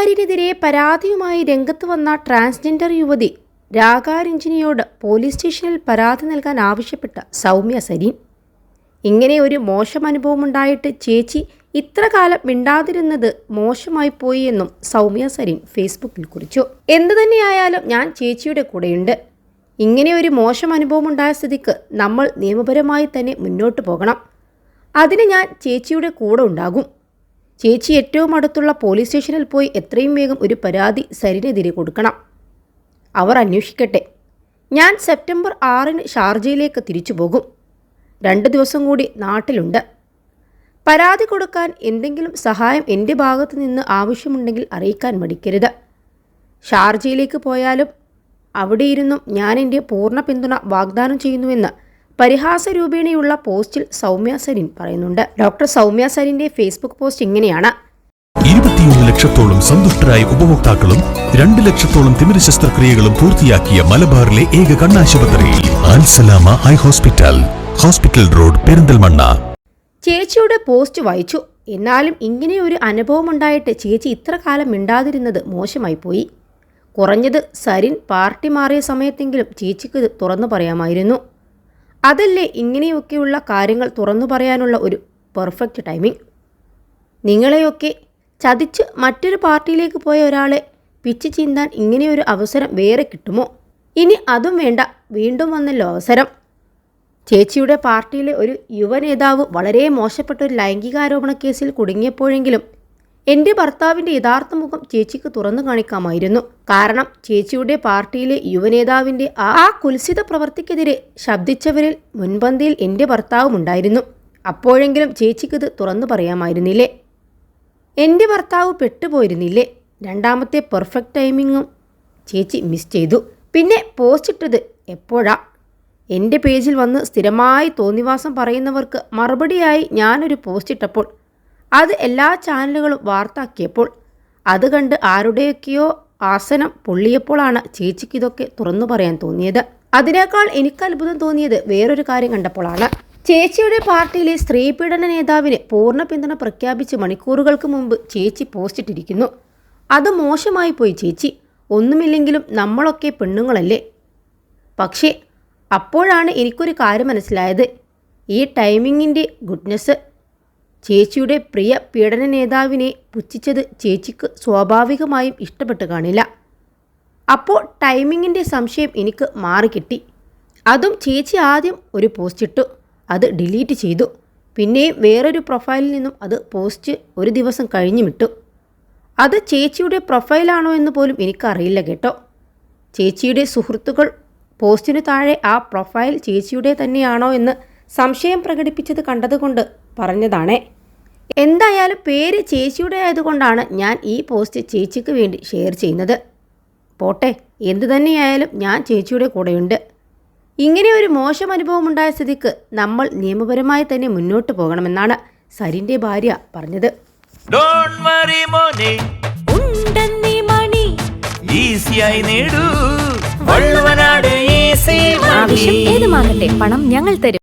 സരിനെതിരെ പരാതിയുമായി രംഗത്ത് വന്ന ട്രാൻസ്ജെൻഡർ യുവതി രാഗ രഞ്ജിനിയോട് പോലീസ് സ്റ്റേഷനിൽ പരാതി നൽകാൻ ആവശ്യപ്പെട്ട സൗമ്യ സരീൻ ഇങ്ങനെ ഒരു മോശം അനുഭവമുണ്ടായിട്ട് ചേച്ചി ഇത്ര കാലം മിണ്ടാതിരുന്നത് മോശമായി പോയി എന്നും സൗമ്യ സരീൻ ഫേസ്ബുക്കിൽ കുറിച്ചു. എന്തു തന്നെയായാലും ഞാൻ ചേച്ചിയുടെ കൂടെയുണ്ട്. ഇങ്ങനെ ഒരു മോശം അനുഭവം ഉണ്ടായ സ്ഥിതിക്ക് നമ്മൾ നിയമപരമായി തന്നെ മുന്നോട്ട് പോകണം. അതിന് ഞാൻ ചേച്ചിയുടെ കൂടെ ഉണ്ടാകും. ചേച്ചി ഏറ്റവും അടുത്തുള്ള പോലീസ് സ്റ്റേഷനിൽ പോയി എത്രയും വേഗം ഒരു പരാതി സരിനെതിരെ കൊടുക്കണം. അവർ അന്വേഷിക്കട്ടെ. ഞാൻ സെപ്റ്റംബർ ആറിന് ഷാർജയിലേക്ക് തിരിച്ചു പോകും. രണ്ട് ദിവസം കൂടി നാട്ടിലുണ്ട്. പരാതി കൊടുക്കാൻ എന്തെങ്കിലും സഹായം എന്റെ ഭാഗത്തു നിന്ന് ആവശ്യമുണ്ടെങ്കിൽ അറിയിക്കാൻ മടിക്കരുത്. ഷാർജയിലേക്ക് പോയാലും അവിടെയിരുന്നും ഞാൻ എന്റെ പൂർണ പിന്തുണ വാഗ്ദാനം ചെയ്യുന്നുവെന്ന് പരിഹാസ രൂപേണയുള്ള പോസ്റ്റിൽ സൗമ്യ സരിൻ പറയുന്നുണ്ട്. ഡോക്ടർ സൗമ്യ സരിന്റെ ഫേസ്ബുക്ക് പോസ്റ്റ് ഇങ്ങനെയാണ്. ഇരുപത്തിയൊന്ന് ലക്ഷത്തോളം സന്തുഷ്ടരായ ഉപഭോക്താക്കളും രണ്ട് ലക്ഷത്തോളം തിമിര ശസ്ത്രക്രിയകളും പൂർത്തിയാക്കിയ മലബാറിലെ ഏക കണ്ണാശുപത്രിയിൽ Alsalama high hospital hospital road Perinthalmanna. ചേച്ചിയുടെ പോസ്റ്റ് വായിച്ചു. എന്നാലും ഇങ്ങനെ ഒരു അനുഭവം ഉണ്ടായിട്ട് ചേച്ചി ഇത്ര കാലം മിണ്ടാതിരുന്നത് മോശമായി പോയി. കുറഞ്ഞത് സരിൻ പാർട്ടി മാറിയ സമയത്തെങ്കിലും ചേച്ചിക്ക് തുറന്നു പറയാമായിരുന്നു. അതല്ലേ ഇങ്ങനെയൊക്കെയുള്ള കാര്യങ്ങൾ തുറന്നു പറയാനുള്ള ഒരു പെർഫെക്റ്റ് ടൈമിംഗ് നിങ്ങളെയൊക്കെ ചതിച്ച് മറ്റൊരു പാർട്ടിയിലേക്ക് പോയ ഒരാളെ പിച്ച് ചീന്താൻ ഇങ്ങനെയൊരു അവസരം വേറെ കിട്ടുമോ? ഇനി അതും വേണ്ട വീണ്ടും വന്നല്ലോ അവസരം. ചേച്ചിയുടെ പാർട്ടിയിലെ ഒരു യുവനേതാവ് വളരെ മോശപ്പെട്ട ഒരു ലൈംഗികാരോപണ കേസിൽ കുടുങ്ങിയപ്പോഴെങ്കിലും എന്റെ ഭർത്താവിന്റെ യഥാർത്ഥ മുഖം ചേച്ചിക്ക് തുറന്നു കാണിക്കാമായിരുന്നു. കാരണം ചേച്ചിയുടെ പാർട്ടിയിലെ യുവനേതാവിന്റെ ആ കുൽസിത പ്രവർത്തിക്കെതിരെ ശബ്ദിച്ചവരിൽ മുൻപന്തിയിൽ എന്റെ ഭർത്താവും ഉണ്ടായിരുന്നു. അപ്പോഴെങ്കിലും ചേച്ചിക്കിത് തുറന്നു പറയാമായിരുന്നില്ലേ? എന്റെ ഭർത്താവ് പെട്ടുപോയിരുന്നില്ലേ? രണ്ടാമത്തെ പെർഫെക്റ്റ് ടൈമിങ്ങും ചേച്ചി മിസ് ചെയ്തു. പിന്നെ പോസ്റ്റ് ഇട്ടത് എപ്പോഴാ? എന്റെ പേജിൽ വന്ന് സ്ഥിരമായി തോന്നിവാസം പറയുന്നവർക്ക് മറുപടിയായി ഞാനൊരു പോസ്റ്റ് ഇട്ടപ്പോൾ അത് എല്ലാ ചാനലുകളും വാർത്താക്കിയപ്പോൾ അത് കണ്ട് ആരുടെയൊക്കെയോ ആസനം പൊള്ളിയപ്പോഴാണ് ചേച്ചിക്ക് ഇതൊക്കെ തുറന്നു പറയാൻ തോന്നിയത്. അതിനേക്കാൾ എനിക്ക് അത്ഭുതം തോന്നിയത് വേറൊരു കാര്യം കണ്ടപ്പോഴാണ് ചേച്ചിയുടെ പാർട്ടിയിലെ സ്ത്രീ പീഡന നേതാവിന് പൂർണ പിന്തുണ പ്രഖ്യാപിച്ച് മണിക്കൂറുകൾക്ക് മുമ്പ് ചേച്ചി പോസ്റ്റിട്ടിരിക്കുന്നു. അത് മോശമായി പോയി ചേച്ചി. ഒന്നുമില്ലെങ്കിലും നമ്മളൊക്കെ പെണ്ണുങ്ങളല്ലേ. പക്ഷേ അപ്പോഴാണ് എനിക്കൊരു കാര്യം മനസ്സിലായത്. ഈ ടൈമിങ്ങിന്റെ ഗുഡ്നെസ് ചേച്ചിയുടെ പ്രിയ പീഡന നേതാവിനെ പുച്ഛിച്ചത് ചേച്ചിക്ക് സ്വാഭാവികമായും ഇഷ്ടപ്പെട്ട് കാണില്ല. അപ്പോൾ ടൈമിങ്ങിന്റെ സംശയം എനിക്ക് മാറിക്കിട്ടി. അതും ചേച്ചി ആദ്യം ഒരു പോസ്റ്റ് ഇട്ടു. അത് ഡിലീറ്റ് ചെയ്തു. പിന്നെയും വേറൊരു പ്രൊഫൈലിൽ നിന്നും അത് പോസ്റ്റ് ഒരു ദിവസം കഴിഞ്ഞു വിട്ടു അത് ചേച്ചിയുടെ പ്രൊഫൈലാണോ എന്ന് പോലും എനിക്കറിയില്ല കേട്ടോ. ചേച്ചിയുടെ സുഹൃത്തുക്കൾ പോസ്റ്റിനു താഴെ ആ പ്രൊഫൈൽ ചേച്ചിയുടെ തന്നെയാണോ എന്ന് സംശയം പ്രകടിപ്പിച്ചത് കണ്ടതുകൊണ്ട് പറഞ്ഞതാണേ. എന്തായാലും പേര് ചേച്ചിയുടെ ആയതുകൊണ്ടാണ് ഞാൻ ഈ പോസ്റ്റ് ചേച്ചിക്ക് വേണ്ടി ഷെയർ ചെയ്യുന്നത്. പോട്ടെ എന്തു തന്നെയായാലും ഞാൻ ചേച്ചിയുടെ കൂടെയുണ്ട്. ഇങ്ങനെ ഒരു മോശം അനുഭവം ഉണ്ടായ സ്ഥിതിക്ക് നമ്മൾ നിയമപരമായി തന്നെ മുന്നോട്ട് പോകണമെന്നാണ് സരിന്റെ ഭാര്യ പറഞ്ഞത്. ഡോൺ വറി മോനെ. ഉണ്ടെന്നീ മണി. ഈസിയായി നേടൂ. വള്ളുവനാട് ഈസി ആവശ്യം ഏതുമാകട്ടെ പണം ഞങ്ങൾ തരും.